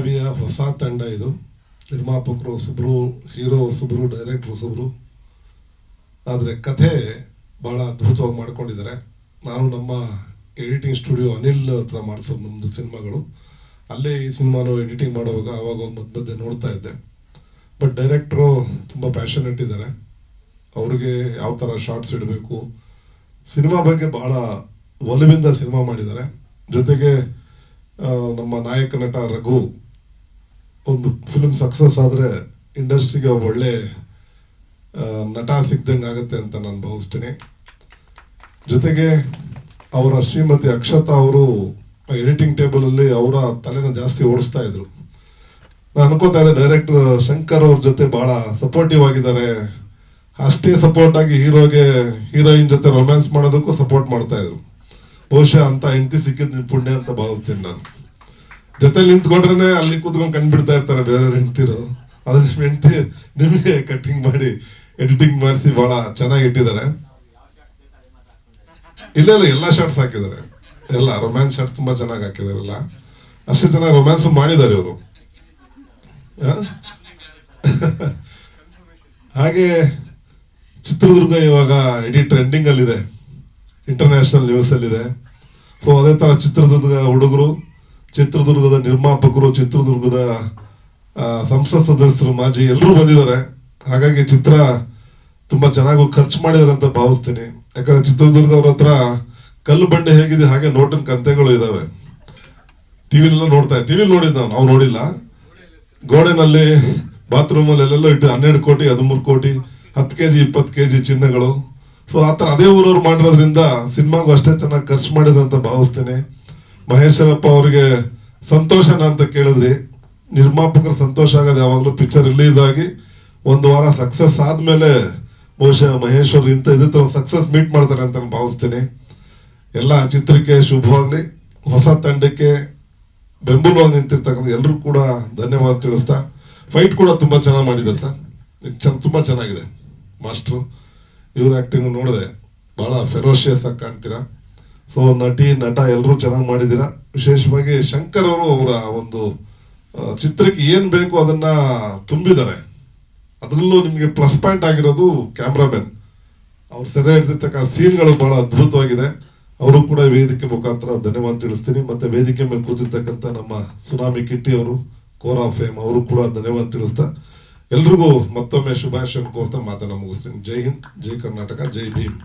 ಮಾಯಾವಿಯ ಹೊಸ ತಂಡ ಇದು. ನಿರ್ಮಾಪಕರು ಸುಬ್ರು ಹೀರೋ ಸುಬ್ರು ಡೈರೆಕ್ಟ್ರು ಸುಬ್ರು ಆದರೆ ಕಥೆ ಭಾಳ ಅದ್ಭುತವಾಗಿ ಮಾಡ್ಕೊಂಡಿದ್ದಾರೆ. ನಾನು ನಮ್ಮ ಎಡಿಟಿಂಗ್ ಸ್ಟುಡಿಯೋ ಅನಿಲ್ ಹತ್ರ ಮಾಡಿಸೋದು ನಮ್ಮದು ಸಿನಿಮಾಗಳು. ಅಲ್ಲೇ ಈ ಸಿನಿಮಾನು ಎಡಿಟಿಂಗ್ ಮಾಡುವಾಗ ಆವಾಗ ಮಧ್ಯ ಮಧ್ಯೆ ನೋಡ್ತಾ ಇದ್ದೆ. ಬಟ್ ಡೈರೆಕ್ಟ್ರು ತುಂಬ ಪ್ಯಾಷನೆಟ್ ಇದ್ದಾರೆ. ಅವ್ರಿಗೆ ಯಾವ ಥರ ಶಾರ್ಟ್ಸ್ ಇಡಬೇಕು? ಸಿನಿಮಾ ಬಗ್ಗೆ ಬಹಳ ಒಲವಿಂದ ಸಿನಿಮಾ ಮಾಡಿದ್ದಾರೆ. ಜೊತೆಗೆ ನಮ್ಮ ನಾಯಕ ನಟ ರಘು ಒಂದು ಫಿಲ್ಮ್ ಸಕ್ಸಸ್ ಆದರೆ ಇಂಡಸ್ಟ್ರಿಗೆ ಒಳ್ಳೆ ನಟ ಸಿಗ್ದಂಗೆ ಆಗುತ್ತೆ ಅಂತ ನಾನು ಭಾವಿಸ್ತೀನಿ. ಜೊತೆಗೆ ಅವರ ಶ್ರೀಮತಿ ಅಕ್ಷತಾ ಅವರು ಎಡಿಟಿಂಗ್ ಟೇಬಲಲ್ಲಿ ಅವರ ತಲೆನ ಜಾಸ್ತಿ ಓಡಿಸ್ತಾ ಇದ್ರು. ನಾನು ಅನ್ಕೋತಾ ಇದ್ದೆ ಡೈರೆಕ್ಟರ್ ಶಂಕರ್ ಅವ್ರ ಜೊತೆ ಬಹಳ ಸಪೋರ್ಟಿವ್ ಆಗಿದ್ದಾರೆ. ಅಷ್ಟೇ ಸಪೋರ್ಟ್ ಆಗಿ ಹೀರೋಗೆ ಹೀರೋಯಿನ್ ಜೊತೆ ರೊಮ್ಯಾನ್ಸ್ ಮಾಡೋದಕ್ಕೂ ಸಪೋರ್ಟ್ ಮಾಡ್ತಾ ಇದ್ರು. ಬಹುಶಃ ಅಂತ ಹೆಂಡತಿ ಸಿಕ್ಕಿದ್ ಪುಣ್ಯ ಅಂತ ಭಾವಿಸ್ತೀನಿ ನಾನು. ಜೊತೆ ನಿಂತ್ಕೊಂಡ್ರೆ ಅಲ್ಲಿ ಕೂತ್ಕೊಂಡು ಕಂಡ್ಬಿಡ್ತಾ ಇರ್ತಾರೆ ಬೇರೆ ಹೆಂಡ್ತಿರು. ಅದ್ರ ಹೆಂಡ್ತಿ ನಿಮಗೆ ಕಟ್ಟಿಂಗ್ ಮಾಡಿ ಎಡಿಟಿಂಗ್ ಮಾಡಿಸಿ ಬಹಳ ಚೆನ್ನಾಗಿ ಇಟ್ಟಿದ್ದಾರೆ. ಇಲ್ಲ ಇಲ್ಲ, ಎಲ್ಲ ಶಾರ್ಟ್ಸ್ ಹಾಕಿದ್ದಾರೆ. ಎಲ್ಲ ರೊಮ್ಯಾನ್ಸ್ ಶಾರ್ಟ್ಸ್ ತುಂಬಾ ಚೆನ್ನಾಗಿ ಹಾಕಿದಾರಲ್ಲ ಅಷ್ಟೇ ಚೆನ್ನಾಗಿ ರೊಮ್ಯಾನ್ಸ್ ಮಾಡಿದ್ದಾರೆ ಇವರು. ಹಾಗೆ ಚಿತ್ರದುರ್ಗ ಇವಾಗ ಇಡೀ ಟ್ರೆಂಡಿಂಗ್ ಅಲ್ಲಿದೆ. ಇಂಟರ್ನ್ಯಾಷನಲ್ ನ್ಯೂಸ್ ಅಲ್ಲಿದೆ. ಸೊ ಅದೇ ತರ ಚಿತ್ರದುರ್ಗ ಹುಡುಗರು ಚಿತ್ರದುರ್ಗದ ನಿರ್ಮಾಪಕರು, ಚಿತ್ರದುರ್ಗದ ಸಂಸತ್ ಸದಸ್ಯರು, ಮಾಜಿ ಎಲ್ಲರೂ ಬಂದಿದ್ದಾರೆ. ಹಾಗಾಗಿ ಚಿತ್ರ ತುಂಬ ಚೆನ್ನಾಗಿ ಖರ್ಚು ಮಾಡಿದಾರೆ ಅಂತ ಭಾವಿಸ್ತೀನಿ. ಯಾಕಂದ್ರೆ ಚಿತ್ರದುರ್ಗ ಅವ್ರ ಹತ್ರ ಕಲ್ಲು ಬಂಡೆ ಹೇಗಿದೆ, ಹಾಗೆ ನೋಟಿನ ಕಂತೆಗಳು ಇದಾವೆ. ಟಿವಿಲೆಲ್ಲ ನೋಡ್ತಾ ಟಿವಿ ನೋಡಿದ್ ನಾವು ನಾವು ನೋಡಿಲ್ಲ. ಗೋಡೆನಲ್ಲಿ ಬಾತ್ರೂಮ್ ಅಲ್ಲಿ ಎಲ್ಲೆಲ್ಲೋ ಇಟ್ಟು ಹನ್ನೆರಡು ಕೋಟಿ, ಹದಿಮೂರು ಕೋಟಿ, ಹತ್ತು ಕೆ ಜಿ ಇಪ್ಪತ್ತು ಕೆ ಜಿ ಚಿನ್ನಗಳು ಸೊ ಆ ಥರ ಅದೇ ಊರವ್ರು ಮಾಡಿರೋದ್ರಿಂದ ಸಿನಿಮಾಗೂ ಅಷ್ಟೇ ಚೆನ್ನಾಗಿ ಖರ್ಚು ಮಾಡಿದ್ರು ಅಂತ ಭಾವಿಸ್ತೀನಿ. ಮಹೇಶ್ವರಪ್ಪ ಅವರಿಗೆ ಸಂತೋಷನ ಅಂತ ಕೇಳಿದ್ರಿ, ನಿರ್ಮಾಪಕರು ಸಂತೋಷ ಆಗೋದು ಯಾವಾಗಲೂ ಪಿಕ್ಚರ್ ರಿಲೀಸ್ ಆಗಿ ಒಂದು ವಾರ ಸಕ್ಸಸ್ ಆದಮೇಲೆ ಬಹುಶಃ ಮಹೇಶ್ವರ್ ಇಂಥ ಇದ್ರ ಸಕ್ಸಸ್ ಮೀಟ್ ಮಾಡ್ತಾರೆ ಅಂತ ನಾನು ಭಾವಿಸ್ತೀನಿ. ಎಲ್ಲ ಚಿತ್ರಕ್ಕೆ ಶುಭವಾಗಲಿ ಹೊಸ ತಂಡಕ್ಕೆ ಬೆಂಬಲವಾಗಿ ನಿಂತಿರ್ತಕ್ಕಂಥ ಎಲ್ಲರೂ ಕೂಡ ಧನ್ಯವಾದ ತಿಳಿಸ್ತಾ ಫೈಟ್ ಕೂಡ ತುಂಬ ಚೆನ್ನಾಗಿ ಮಾಡಿದ್ದಾರೆ ಸರ್. ಚೆನ್ನ ತುಂಬ ಚೆನ್ನಾಗಿದೆ. ಮಾಸ್ಟ್ರು, ಇವ್ರ ಆ್ಯಕ್ಟಿಂಗ್ ನೋಡಿದೆ ಭಾಳ ಫೆರೋಷಿಯಸ್ ಆಗಿ ಕಾಣ್ತೀರಾ? ಸೊ ನಟಿ, ನಟ ಎಲ್ಲರೂ ಚೆನ್ನಾಗಿ ಮಾಡಿದ್ದೀರಾ? ವಿಶೇಷವಾಗಿ ಶಂಕರ್ ಅವರು ಅವರ ಒಂದು ಚಿತ್ರಕ್ಕೆ ಏನು ಬೇಕು ಅದನ್ನ ತುಂಬಿದ್ದಾರೆ. ಅದರಲ್ಲೂ ನಿಮಗೆ ಪ್ಲಸ್ ಪಾಯಿಂಟ್ ಆಗಿರೋದು ಕ್ಯಾಮ್ರಾಮನ್ ಅವ್ರು ಸೆರೆ ಹಿಡಿದಿರ್ತಕ್ಕ ಸೀನ್ಗಳು ಬಹಳ ಅದ್ಭುತವಾಗಿದೆ. ಅವರು ಕೂಡ ವೇದಿಕೆ ಮುಖಾಂತರ ಧನ್ಯವಾದ ತಿಳಿಸ್ತೀನಿ. ಮತ್ತೆ ವೇದಿಕೆ ಮೇಲೆ ಕೂತಿರ್ತಕ್ಕಂಥ ನಮ್ಮ ಸುನಾಮಿ ಕಿಟ್ಟಿ ಅವರು ಕೋರಾ ಫೇಮ್ ಅವರು ಕೂಡ ಧನ್ಯವಾದ ತಿಳಿಸ್ತಾ. ಎಲ್ರಿಗೂ ಮತ್ತೊಮ್ಮೆ ಶುಭಾಶಯ ಕೋರ್ತಾ ಮಾತನ್ನ ಮುಗಿಸ್ತೀನಿ. ಜೈ ಹಿಂದ್, ಜೈ ಕರ್ನಾಟಕ, ಜೈ ಭೀಮ್.